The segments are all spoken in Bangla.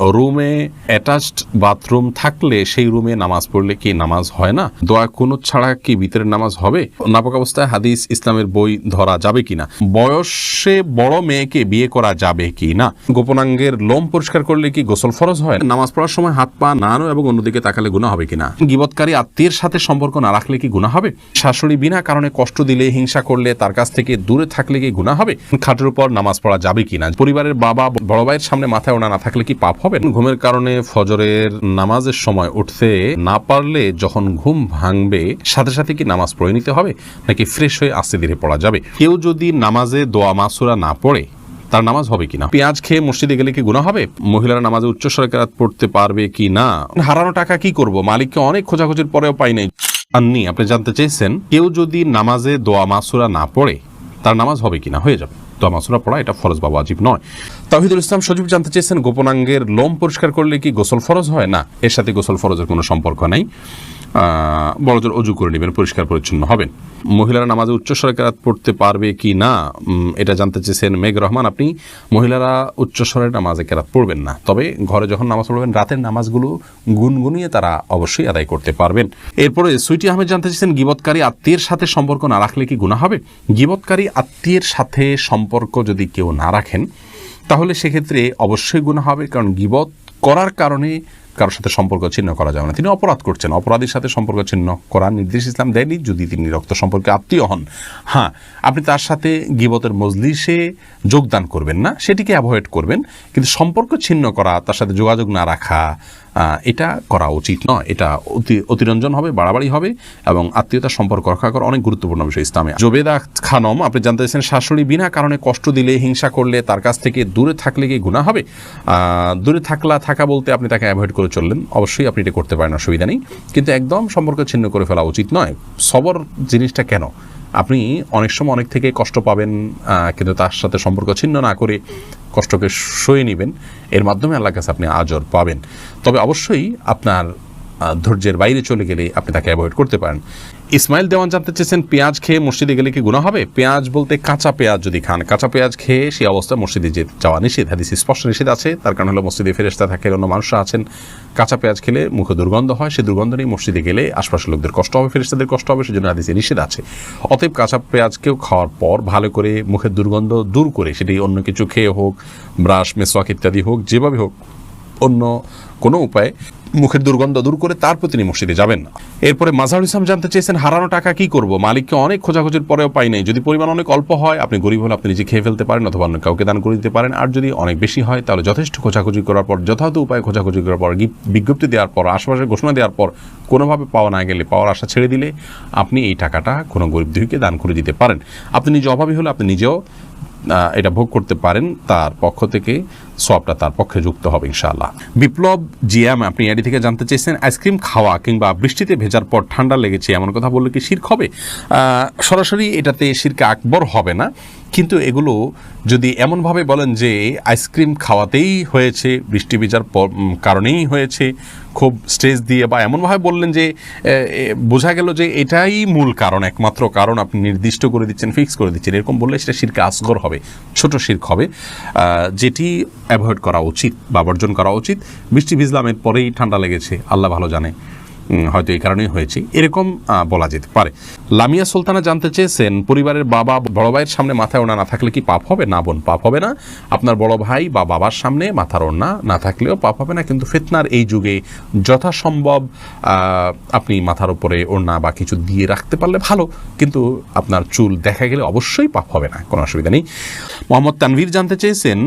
রুমে অ্যাটাচড বাথরুম থাকলে সেই রুমে নামাজ পড়লে কি নামাজ হয় না? দোয়া কোনো ছাড়া কি ভিতরের নামাজ হবে? নাপক অবস্থায় হাদিস, ইসলামের বই ধরা যাবে কিনা? বয়সে বড় মেয়েকে বিয়ে করা যাবে কি না গোপনাঙ্গের লোম পরিষ্কার করলে কি গোসল ফরজ হয়? নামাজ পড়ার সময় হাত পা নাড়ানো এবং অন্যদিকে তাকালে গুণা হবে কিনা? গিবৎকারী আত্মীয়ের সাথে সম্পর্ক না রাখলে কি গুণা হবে? শাশুড়ি বিনা কারণে কষ্ট দিলে, হিংসা করলে, তার কাছ থেকে দূরে থাকলে কি গুণা হবে? খাটের উপর নামাজ পড়া যাবে কিনা? পরিবারের বাবা, বড় ভাইয়ের সামনে মাথায় ওনা না থাকলে কি পাপ হবে? ঘুমের কারণে ফজরের নামাজের সময় উঠতে না পারলে যখন ঘুম ভাঙবে, সাথে সাথে কি নামাজ পড়ে নিতে হবে? নাকি ফ্রেশ হয়ে আস্তে ধীরে পড়া যাবে? কেউ যদি নামাজে দোয়া মাসুরা না পড়ে, তার নামাজ হবে কিনা? পেঁয়াজ খেয়ে মসজিদে গেলে কি গুণা হবে? মহিলারা নামাজে উচ্চ সরকারাত পড়তে পারবে কি না? হারানো টাকা কি করব? মালিককে অনেক খোঁজাখুঁজির পরেও পাই নাই। আপনি জানতে চেয়েছেন, কেউ যদি নামাজে দোয়া মাসুরা না পড়ে, তার নামাজ হবে কিনা? হয়ে যাবে। দোয়া মাসুরা পড়া, এটা ফরজ বা ওয়াজিব নয়। তাহিদুল ইসলাম সজীব জানতে চেয়েছেন, গোপনাঙ্গের লোম পরিষ্কার করলে কি গোসল ফরজ হয়? না, এর সাথে গোসল ফরজের কোনো সম্পর্ক নাই। বড়জোর অজু করে নেবেন, পরিষ্কার পরিচ্ছন্ন হবেন। মহিলারা নামাজে উচ্চ সরকারাত পড়তে পারবে কি না এটা জানতে চেয়েছেন মেঘ রহমান। আপনি মহিলারা উচ্চ স্বরের নামাজে কেরাত পড়বেন না, তবে ঘরে যখন নামাজ পড়বেন, রাতের নামাজগুলো গুনগুনিয়ে তারা অবশ্যই আদায় করতে পারবেন। এরপরে সুইটি আহমেদ জানতে চেয়েছেন, গিবৎকারী আত্মীয়ের সাথে সম্পর্ক না রাখলে কি গুণা হবে? গিবৎকারী আত্মীয়ের সাথে সম্পর্ক যদি কেউ না রাখেন, তাহলে সেক্ষেত্রে অবশ্যই গুণা হবে, কারণ গিবত করার কারণে কারোর সাথে সম্পর্ক ছিন্ন করা যাবে না। তিনি অপরাধ করছেন। অপরাধীর সাথে সম্পর্ক ছিন্ন করার নির্দেশ ইসলাম দেয়নি। যদি তিনি রক্ত সম্পর্কে আত্মীয় হন হ্যাঁ আপনি তার সাথে গিবতের মজলিসে যোগদান করবেন না, সেটিকে অ্যাভয়েড করবেন। কিন্তু সম্পর্ক ছিন্ন করা, তার সাথে যোগাযোগ না রাখা এটা করা উচিত নয়। এটা অতি, অতিরঞ্জন হবে, বাড়াবাড়ি হবে এবং আত্মীয়তার সম্পর্ক রক্ষা করা অনেক গুরুত্বপূর্ণ বিষয় ইসলামে। জোবেদা খানম, আপনি জানতে চাইছেন শাশুড়ি বিনা কারণে কষ্ট দিলে, হিংসা করলে, তার কাছ থেকে দূরে থাকলে কি গুণা হবে? দূরে থাকলা, থাকা বলতে আপনি তাকে অ্যাভয়েড করে চললেন। অবশ্যই আপনি এটা করতে পারেন, অসুবিধা নেই। কিন্তু একদম সম্পর্ক ছিন্ন করে ফেলা উচিত নয়। সবর জিনিসটা কেন? আপনি অনেক সময় অনেক থেকে কষ্ট পাবেন কিন্তু তার সাথে সম্পর্ক ছিন্ন না করে কষ্টকে সয়ে নেবেন। এর মাধ্যমে আল্লাহ কাছে আপনি আজর পাবেন। তবে অবশ্যই আপনার ধৈর্যের বাইরে চলে গেলে আপনি তাকে অ্যাভয়েড করতে পারেন। ইসমাইল দেওয়ান জানতে চেয়েছেন, পেঁয়াজ খেয়ে মসজিদে গেলে কি গুণা হবে? পেঁয়াজ বলতে কাঁচা পেঁয়াজ যদি খান, কাঁচা পেঁয়াজ খেয়ে সেই অবস্থায় মসজিদে যে যাওয়া নিষেধ, হাদিস স্পষ্ট নিষেধ আছে। তার কারণ হলো মসজিদে ফেরেস্তা থাকে, অন্য মানুষরা আছেন। কাঁচা পেঁয়াজ খেলে মুখে দুর্গন্ধ হয় সেই দুর্গন্ধ নিয়ে মসজিদে গেলে আশপাশের লোকদের কষ্ট হবে ফেরেস্তাদের কষ্ট হবে, সেজন্য হাদিসে নিষেধ আছে। অতএব কাঁচা পেঁয়াজকেও খাওয়ার পর ভালো করে মুখের দুর্গন্ধ দূর করে, সেটি অন্য কিছু খেয়ে হোক, ব্রাশ, মেসওয়াক ইত্যাদি হোক, যেভাবে হোক অন্য কোনো উপায়ে, মুখের দুর্গন্ধ দূর করে তারপর তিনি মসজিদে যাবেন না। এরপরে মাজাহুল ইসলাম জানতে চেয়েছেন, হারানো টাকা কি করব? মালিককে অনেক খোঁজাখুঁজির পরেও পাই নাই। যদি পরিমাণ অনেক অল্প হয়, আপনি গরিব হলে আপনি নিজে খেয়ে ফেলতে পারেন অথবা অন্য কাউকে দান করে দিতে পারেন। আর যদি অনেক বেশি হয়, তাহলে যথেষ্ট খোঁজাখুঁজি করার পর, যথাযথ উপায়ে খোঁজাখুঁজি করার পর বিজ্ঞপ্তি দেওয়ার পর আশেপাশে ঘোষণা দেওয়ার পর, কোনোভাবে পাওয়া না গেলে, পাওয়ার আশা ছেড়ে দিলে, আপনি এই টাকাটা কোনো গরিব দুইকে দান করে দিতে পারেন। আপনি নিজে অভাবী হলে আপনি নিজেও এটা ভোগ করতে পারেন, তার পক্ষ থেকে সবটা তার পক্ষে যুক্ত হবে ইনশাআল্লাহ। বিপ্লব জিয়াম, আপনি এডি থেকে জানতে চেয়েছেন, আইসক্রিম খাওয়া কিংবা বৃষ্টিতে ভেজার পর ঠান্ডা লেগেছে এমন কথা বললে কি শির্ক হবে? সরাসরি এটাতে শিরকে আকবর হবে না, কিন্তু এগুলো যদি এমনভাবে বলেন যে আইসক্রিম খাওয়াতেই হয়েছে, বৃষ্টি ভেজার কারণেই হয়েছে খুব স্ট্রেস দিয়ে বা এমনভাবে বললেন যে বোঝা গেল যে এটাই মূল কারণ, একমাত্র কারণ আপনি নির্দিষ্ট করে দিচ্ছেন, ফিক্স করে দিচ্ছেন। এরকম বললে সেটা শিরকে আসগর হবে, ছোট শির্ক হবে। যেটি অ্যাভয়েড করা উচিত বা বর্জন করা উচিত। বৃষ্টি ভিজলামের পরেই ঠান্ডা লেগেছে, আল্লাহ ভালো জানে। হয়তো এই কারণেই হয়েছে। এরকম বলা যেতে পারে। লামিয়া সুলতানা জানতে চেয়েছেন, পরিবারের বাবা বড় ভাইয়ের সামনে মাথায় ওনা না থাকলে কি পাপ হবে? না বোন, পাপ হবে না। আপনার বড় ভাই বা বাবার সামনে মাথার ওড়না না থাকলেও পাপ হবে না। কিন্তু ফিতনার এই যুগে যথাসম্ভব আপনি মাথার উপরে ওড়না বা কিছু দিয়ে রাখতে পারলে ভালো। কিন্তু আপনার চুল দেখা গেলে অবশ্যই পাপ হবে না, কোনো অসুবিধা নেই। মোহাম্মদ তানভীর জানতে চেয়েছেন,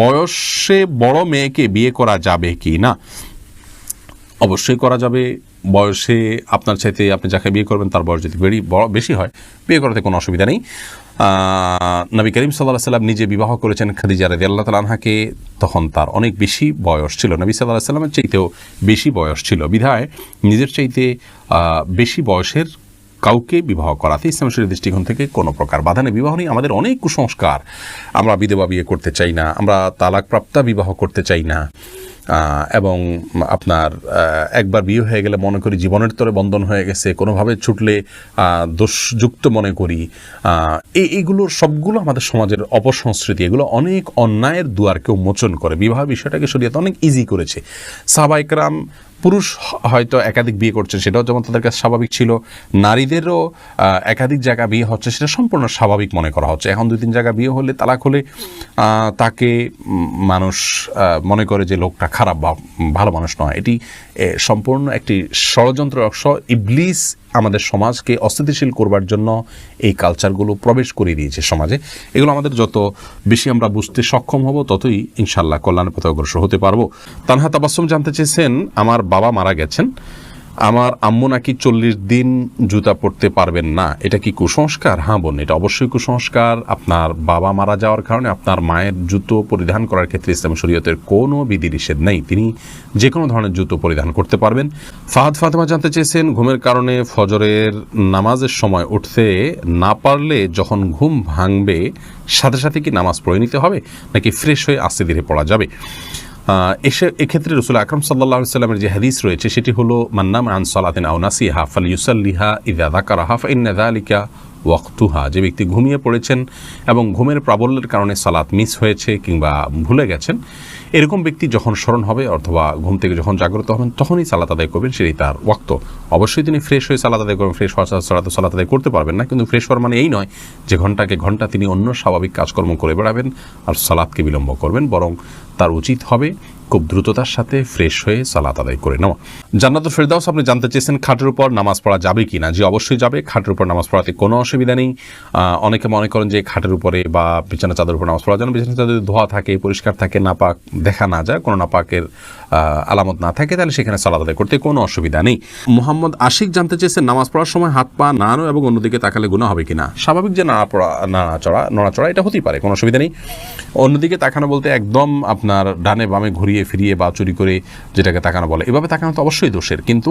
বয়সে বড় মেয়েকে বিয়ে করা যাবে কি না? অবশ্যই করা যাবে বয়সে আপনার চাইতে আপনি যাকে বিয়ে করবেন, তার বয়স যদি বড় বেশি হয়, বিয়ে করাতে কোনো অসুবিধা নেই। নবী করিম সাল্লাহ সাল্লাম নিজে বিবাহ করেছেন খাদিজা রাদি আল্লাহ তালা আনহাকে। তখন তার অনেক বেশি বয়স ছিল। নবী সাল্লাহ সাল্লামের চাইতেও বেশি বয়স ছিল। বিধায় নিজের চাইতে বেশি বয়সের কাউকে বিবাহ করাতে ইসলাম শরীর দৃষ্টিকোণ থেকে কোনো প্রকার বাধা নেই। বিবাহ নেই, আমাদের অনেক কুসংস্কার। আমরা বিধবা বিয়ে করতে চাই না, আমরা তালাকপ্রাপ্তা বিবাহ করতে চাই না। এবং আপনার একবার বিয়ে হয়ে গেলে মনে করি জীবনের তরে বন্ধন হয়ে গেছে, কোনোভাবে ছুটলে দোষযুক্ত মনে করি। এই এইগুলোর সবগুলো আমাদের সমাজের অপসংস্কৃতি, এগুলো অনেক অন্যায়ের দুয়ারকে উন্মোচন করে। বিবাহ বিষয়টাকে শরীয়ত অনেক ইজি করেছে। সাবাইকরাম পুরুষ হয়তো একাধিক বিয়ে করছে সেটাও যেমন তাদের কাছে স্বাভাবিক ছিল। নারীদেরও একাধিক জায়গা বিয়ে হচ্ছে, সেটা সম্পূর্ণ স্বাভাবিক মনে করা হচ্ছে। এখন দুই তিন জায়গা বিয়ে হলে তালাক হলে তাকে মানুষ মনে করে যে লোকটা খারাপ বা ভালো মানুষ নয়। এটি সম্পূর্ণ একটি ষড়যন্ত্র অংশ ইবলিস আমাদের সমাজকে অস্থিতিশীল করবার জন্য এই কালচারগুলো প্রবেশ করিয়ে দিয়েছে সমাজে। এগুলো আমাদের যত বেশি আমরা বুঝতে সক্ষম হব, ততই ইনশাল্লাহ কল্যাণের পথে অগ্রসর হতে পারব। তানহা তাবাসম জানতে চেয়েছেন, আমার বাবা মারা গেছেন, আমার আম্মু নাকি চল্লিশ দিন জুতা পরতে পারবেন না। এটা কি কুসংস্কার? হ্যাঁ বোন, এটা অবশ্যই কুসংস্কার। আপনার বাবা মারা যাওয়ার কারণে আপনার মায়ের জুতো পরিধান করার ক্ষেত্রে ইসলাম শরীয়তের কোনো বিধি নিষেধ নেই। তিনি যে কোনো ধরনের জুতো পরিধান করতে পারবেন। ফাহাদ ফাতেমা জানতে চেয়েছেন, ঘুমের কারণে ফজরের নামাজের সময় উঠতে না পারলে যখন ঘুম ভাঙবে, সাথে সাথে কি নামাজ পড়ে নিতে হবে? নাকি ফ্রেশ হয়ে আস্তে ধীরে পড়া যাবে? এসে এক্ষেত্রে রসুল আকরম সাল্লাহ সাল্লামের যে হাদিস রয়েছে, সেটি হলো মান্নাম আন সালাতিন আও নাসিহা ফাল ইউসাল্লিহা ইন যালিকা ওয়াক্তুহা। যে ব্যক্তি ঘুমিয়ে পড়েছেন এবং ঘুমের প্রাবল্যের কারণে সালাত মিস হয়েছে কিংবা ভুলে গেছেন এরকম ব্যক্তি যখন স্মরণ হবে অথবা ঘুম থেকে যখন জাগ্রত হবেন, তখনই সালাত আদায় করবেন, সেটাই তার ওক্ত অবশ্যই তিনি ফ্রেশ হয়ে সালাত আদায় করবেন, ফ্রেশ হওয়া সালাত সালাত আদায় করতে পারবেন না, কিন্তু ফ্রেশ হওয়ার মানে এই নয় যে ঘন্টাকে ঘণ্টা তিনি অন্য স্বাভাবিক কাজকর্ম করে বেড়াবেন আর সালাদকে বিলম্ব করবেন, বরং তার উচিত হবে খুব দ্রুততার সাথে ফ্রেশ হয়ে সালাত আদায় করে নেওয়া। জান্নাতুল ফেরদাউস আপনি জানতে চেয়েছেন খাটের উপর নামাজ পড়া যাবে কি না যে অবশ্যই যাবে। খাটের উপর নামাজ পড়াতে কোনো অসুবিধা নেই। অনেকে মনে করেন যে খাটের উপরে বা বিছানা চাদর উপর নামাজ পড়া যেন বিছানা চাদর ধোয়া থাকে পরিষ্কার থাকে নাপাক দেখা না যায় কোনো নাপাকের আহ, আলামত না থাকে তাহলে সেখানে সালাত আদায় করতে কোনো অসুবিধা নেই। মোহাম্মদ আশিক জানতে চেয়েছেন নামাজ পড়ার সময় হাত পা নাড়ানো এবং অন্যদিকে তাকালে গুণা হবে কিনা? স্বাভাবিক যে নাড়া পড়া নাড়াচড়া নড়াচড়া এটা হতেই পারে কোনো অসুবিধা নেই। অন্যদিকে তাকানো বলতে একদম আপনার ডানে বামে ঘুরিয়ে ফিরিয়ে বা চুরি করে যেটাকে তাকানো বলে। এভাবে তাকানো তো অবশ্যই দোষের। কিন্তু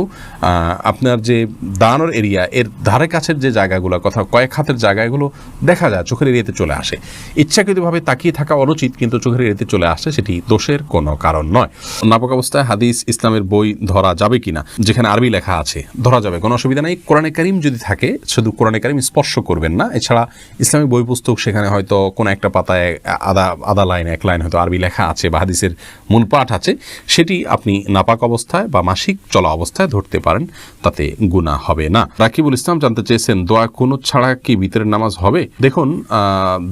আপনার যে দানোর এরিয়া, এর ধারে কাছের যে জায়গাগুলো কথা কয়েক হাতের জায়গাগুলো দেখা যায়, চোখের এরিয়াতে চলে আসে। ইচ্ছাকৃতভাবে তাকিয়ে থাকা অনুচিত, কিন্তু চোখের এরিয়াতে চলে আসে সেটি দোষের কোনো কারণ নয়। নাপক অবস্থায় হাদিস, ইসলামের বই ধরা যাবে কিনা, যেখানে আরবি লেখা আছে, ধরা যাবে। কোনো অসুবিধা নেই। কোরআনে কারিম যদি থাকে, শুধু কোরআনে কারিম স্পর্শ করবেন না। এছাড়া ইসলামিক বই পুস্তক সেখানে হয়তো কোনো একটা পাতায় আধা আধা লাইন, এক লাইন হয়তো আরবি লেখা আছে বা হাদিসের মূল পাঠ আছে, সেটি আপনি নাপাক অবস্থায় বা মাসিক চলা অবস্থায় ধরতে পারেন, তাতে গুণা হবে না। রাকিবুল ইসলাম জানতে চেয়েছেন, দোয়া কুনুত ছাড়া কি বিতরের নামাজ হবে? দেখুন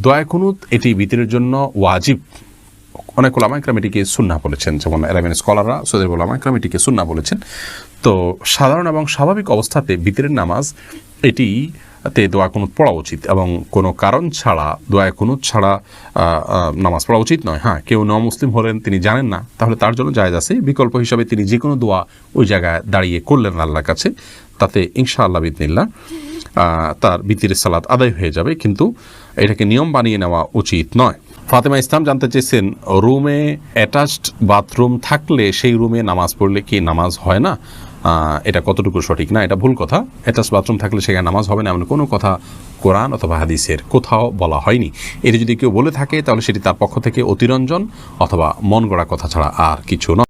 দোয়া কুনুত এটি বিতরের জন্য ওয়াজিব। অনেক ওলামা ইকরাম এটিকে সুন্না বলেছেন, যেমন এরাবিন স্কলাররা সৌদের ওলামা ইকরাম এটিকে সুন্না বলেছেন। তো সাধারণ এবং স্বাভাবিক অবস্থাতে বিতরের নামাজ, এটি তে দোয়া কুনুত পড়া উচিত এবং কোনো কারণ ছাড়া দোয়া কুনুত ছাড়া নামাজ পড়া উচিত নয়। হ্যাঁ কেউ ন মুসলিম হলেন তিনি জানেন না তাহলে তার জন্য জায়েজ আছে। বিকল্প হিসাবে তিনি যে কোনো দোয়া ওই জায়গায় দাঁড়িয়ে করলেন আল্লাহর কাছে তাতে ইনশা আল্লাহ বিদিনিল্লাহ আহ, তার বিতিরের সালাত আদায় হয়ে যাবে। কিন্তু এটাকে নিয়ম বানিয়ে নেওয়া উচিত নয়। ফাতেমা ইসলাম জানতে চেয়েছেন রুমে অ্যাটাচড বাথরুম থাকলে সেই রুমে নামাজ পড়লে কি নামাজ হয় না? এটা কতটুকু সঠিক? না, এটা ভুল কথা। অ্যাটাচ বাথরুম থাকলে সেখানে নামাজ হবে না, এমন কোনো কথা কোরআন অথবা হাদিসের কোথাও বলা হয়নি। এটা যদি কেউ বলে থাকে, তাহলে সেটি তার পক্ষ থেকে অতিরঞ্জন অথবা মন গড়া কথা ছাড়া আর কিছু নয়।